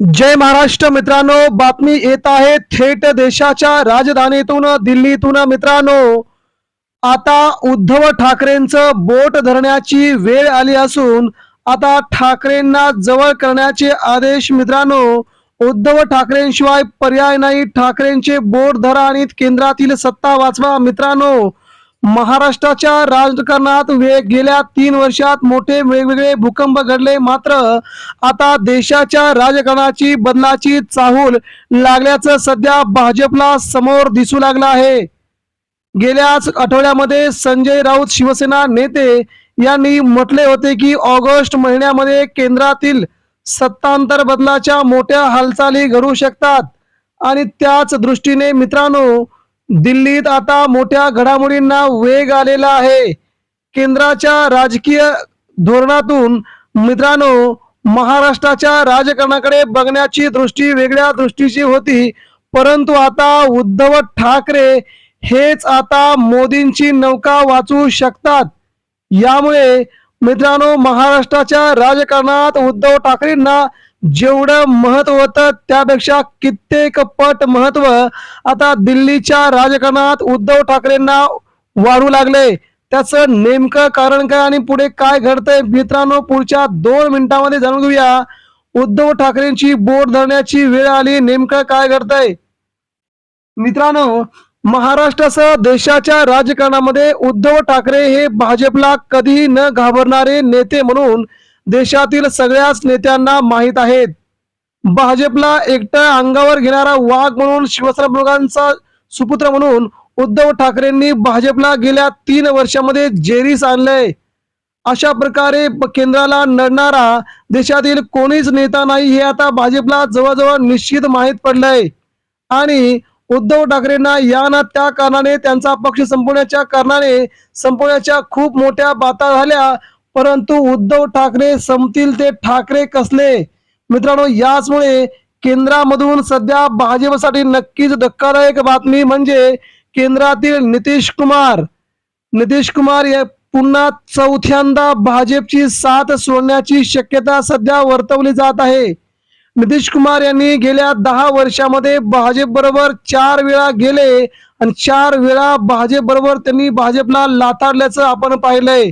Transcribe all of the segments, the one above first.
जय महाराष्ट्र मित्रांनो बातमी येत आहे थेट देशाच्या राजधानीतून दिल्लीतून मित्रांनो. आता उद्धव ठाकरेंचं बोट धरण्याची वेळ आली असून आता ठाकरेंना जवळ करण्याचे आदेश मित्रांनो उद्धव ठाकरेंशिवाय पर्याय नाही. ठाकरेंचे बोट धरा आणि केंद्रातील सत्ता वाचवा मित्रांनो. महाराष्ट्राच्या राजकारणात गेल्या तीन वर्षात मोठे वेगवेगळे भूकंप घडले. मात्र आता देशाच्या राजकारणाची बदलाची चाहूल लागल्याचं सध्या भाजपला समोर दिसू लागलं आहे. गेल्याच आठवड्यामध्ये संजय राऊत शिवसेना नेते यांनी म्हटले होते की ऑगस्ट महिन्यामध्ये केंद्रातील सत्तांतर बदलाच्या मोठ्या हालचाली घडू शकतात. आणि त्याच दृष्टीने मित्रांनो दिल्लीत आता मोठ्या घडामोडींना वेग आलेला आहे. केंद्राच्या राजकीय धोरणातून मित्रांनो महाराष्ट्राच्या राजकारणाकडे बघण्याची दृष्टी वेगळ्या दृष्टीची होती. परंतु आता उद्धव ठाकरे हेच आता मोदींची नौका वाचू शकतात. यामुळे मित्रांनो महाराष्ट्राच्या राजकारणात उद्धव ठाकरेंना जेवढं महत्त्व होतं त्यापेक्षा कित्येक पट महत्त्व आता दिल्लीच्या राजकारणात उद्धव ठाकरेंना वाढू लागले. त्याचं नेमकं कारण काय आणि पुढे काय घडतंय मित्रांनो पुढच्या दोन मिनिटांमध्ये जाणून घेऊया. उद्धव ठाकरेंची बोट धरण्याची वेळ आली नेमकं काय घडतंय? मित्रांनो महाराष्ट्रासह देशाच्या राजकारणामध्ये उद्धव ठाकरे हे भाजपला कधीही न घाबरणारे नेते म्हणून देशातील सगळ्याच नेत्यांना माहीत आहेत. भाजपला एकट्या अंगावर घेणारा वाघ म्हणून शिवसेना प्रमुखांचा सुपुत्र म्हणून उद्धव ठाकरेंनी भाजपला गेल्या तीन वर्षामध्ये जेरीस आणलंय. अशा प्रकारे केंद्राला नडणारा देशातील कोणीच नेता नाही हे आता भाजपला जवळजवळ निश्चित माहीत पडलंय. आणि उद्धव ठाकरेंना या ना त्या कारणाने त्यांचा पक्ष संपवण्याच्या कारणाने संपवण्याच्या खूप मोठ्या बाता झाल्या. परंतु उद्धव ठाकरे संपतील ते ठाकरे कसले? मित्रांनो याचमुळे केंद्रामधून सध्या भाजपसाठी नक्कीच धक्कादायक बातमी म्हणजे केंद्रातील नितीश कुमार. नितीश कुमार हे पुन्हा चौथ्यांदा भाजपची साथ सोडण्याची शक्यता सध्या वर्तवली जात आहे. नितीश कुमार यांनी गेल्या दहा वर्षामध्ये भाजप बरोबर चार वेळा गेले आणि चार वेळा भाजप बरोबर त्यांनी भाजपला लाथाडल्याचं आपण पाहिलंय.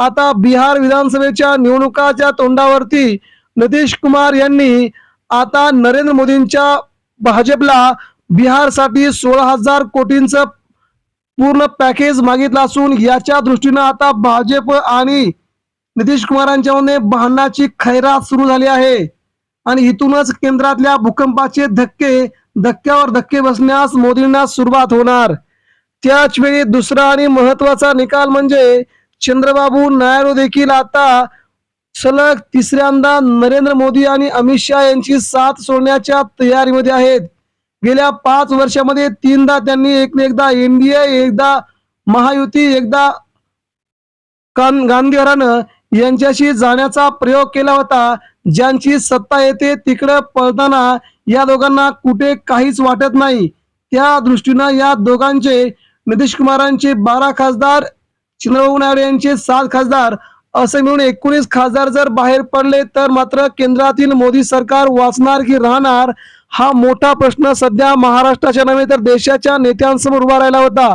आता बिहार विधानसभेच्या निवडणुकाच्या तोंडावरती नितीश कुमार यांनी आता नरेंद्र मोदींच्या भाजपला बिहारसाठी सोळा हजार कोटींचं पूर्ण पॅकेज मागितलं असून याच्या दृष्टीनं आता भाजप आणि नितीश कुमारांच्या मध्ये भांडणाची खैरात सुरू झाली आहे. आणि इथूनच केंद्रातल्या भूकंपाचे धक्के धक्क्यावर धक्के बसण्यास मोदींना सुरुवात होणार. त्याच वेळी दुसरा आणि महत्त्वाचा निकाल म्हणजे चंद्रबाबू नायडू देखील आता सलग तिसऱ्यांदा नरेंद्र मोदी आणि अमित शहा यांची साथ सोडण्याच्या तयारीमध्ये आहेत. गेल्या पाच वर्षामध्ये तीनदा त्यांनी एक एकदा एनडीए एकदा महायुती एकदा गांधीवरानं यांच्याशी जाण्याचा प्रयोग केला होता. ज्यांची सत्ता येते तिकडं पळताना या दोघांना कुठे काहीच वाटत नाही. त्या दृष्टीनं या दोघांचे नितीश कुमारांचे बारा खासदार चंद्रबाबू नायडू यांचे सात खासदार असे मिळून एकोणीस खासदार जर बाहेर पडले तर मात्र केंद्रातील मोदी सरकार वाचणार की राहणार हा मोठा प्रश्न सध्या महाराष्ट्राच्या नव्हे तर देशाच्या नेत्यांसमोर उभा राहिला होता.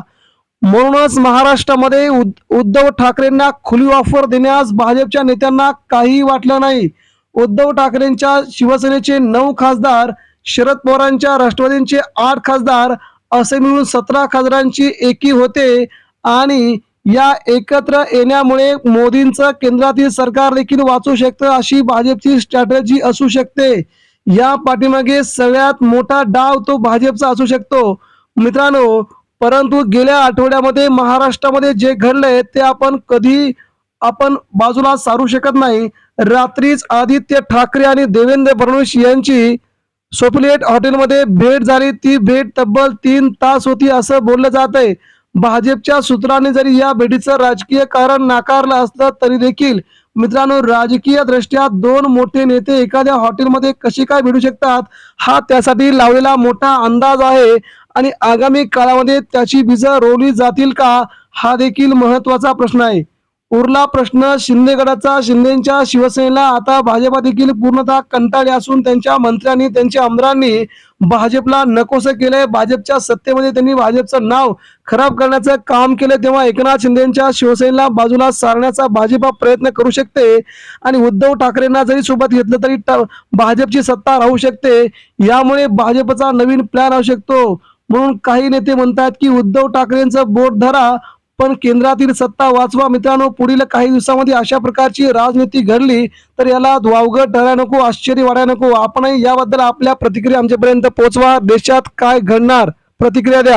म्हणूनच महाराष्ट्रामध्ये उद- उद्धव ठाकरेंना खुली ऑफर देण्यास भाजपच्या नेत्यांना काहीही वाटलं नाही. उद्धव ठाकरेंच्या शिवसेनेचे नऊ खासदार शरद पवारांच्या राष्ट्रवादींचे आठ खासदार असे मिळून सतरा खासदारांची एकी होते आणि या एकत्र येण्यामुळे मोदींचं केंद्रातील सरकार देखील वाचू शकतं अशी भाजपची स्ट्रॅटर्जी असू शकते. या पाठीमागे सगळ्यात मोठा डाव तो भाजपचा असू शकतो. मित्रांनो परंतु गेल्या आठवड्यामध्ये महाराष्ट्रामध्ये जे घडलंय ते आपण कधी आपण बाजूला सारू शकत नाही. रात्रीच आदित्य ठाकरे आणि देवेंद्र फडणवीस यांची सोपलेट हॉटेलमध्ये भेट झाली. ती भेट तब्बल तीन तास होती असं बोललं जात आहे भाजपच्या सूत्रांनी जरी या भेटीचं राजकीय कारण नाकारलं असलं तरी देखील मित्रांनो राजकीय दृष्ट्या दोन मोठे नेते एखाद्या हॉटेलमध्ये कसे काय भेटू शकतात हा त्यासाठी लावलेला मोठा अंदाज आहे. आणि आगामी काळामध्ये त्याची बीज रोवली जातील का हा देखील महत्त्वाचा प्रश्न आहे. उरला प्रश्न. शिंदेगडाचा शिंदेच्या शिवसेनेला आता भाजपा देखील पूर्णतः कंटाळले असून त्यांच्या मंत्र्यांनी त्यांच्या आमदारांनी भाजपला नकोसं केलंय. भाजपच्या सत्तेमध्ये त्यांनी भाजपचं नाव खराब करण्याचं काम केलं तेव्हा एकनाथ शिंदेच्या शिवसेनेला बाजूला सारण्याचा भाजपा प्रयत्न करू शकते. आणि उद्धव ठाकरेंना जरी सोबत घेतलं तरी भाजपची सत्ता राहू शकते. यामुळे भाजपचा नवीन प्लॅन असू शकतो. म्हणून काही नेते म्हणतात की उद्धव ठाकरेंचं बोट धरा. पण केंद्रातील सत्ता वाचवा मित्रांनो. पुढील काही दिवसामध्ये अशा प्रकारची राजनीती घडली तर याला वावगं ठरायला नको आश्चर्य वाढायला नको. आपणही याबद्दल आपल्या प्रतिक्रिया आमच्यापर्यंत पोहोचवा. देशात काय घडणार? प्रतिक्रिया द्या.